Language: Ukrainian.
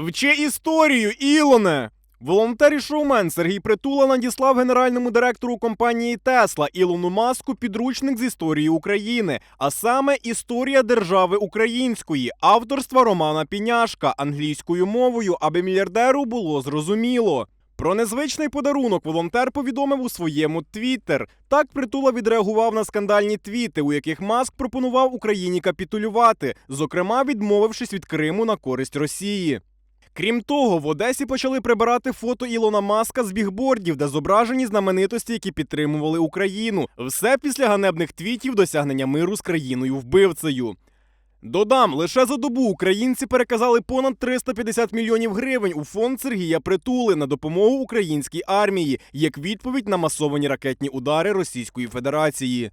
Вчи історію, Ілоне! Волонтер і шоумен Сергій Притула надіслав генеральному директору компанії Тесла Ілону Маску підручник з історії України, а саме Історія держави української, авторства Романа Піняшка англійською мовою, аби мільярдеру було зрозуміло. Про незвичний подарунок волонтер повідомив у своєму твіттер. Так притула відреагував на скандальні твіти, у яких Маск пропонував Україні капітулювати, зокрема відмовившись від Криму на користь Росії. Крім того, в Одесі почали прибирати фото Ілона Маска з бігбордів, де зображені знаменитості, які підтримували Україну. Все після ганебних твітів досягнення миру з країною вбивцею. Додам, лише за добу українці переказали понад 350 мільйонів гривень у фонд Сергія Притули на допомогу українській армії як відповідь на масовані ракетні удари Російської Федерації.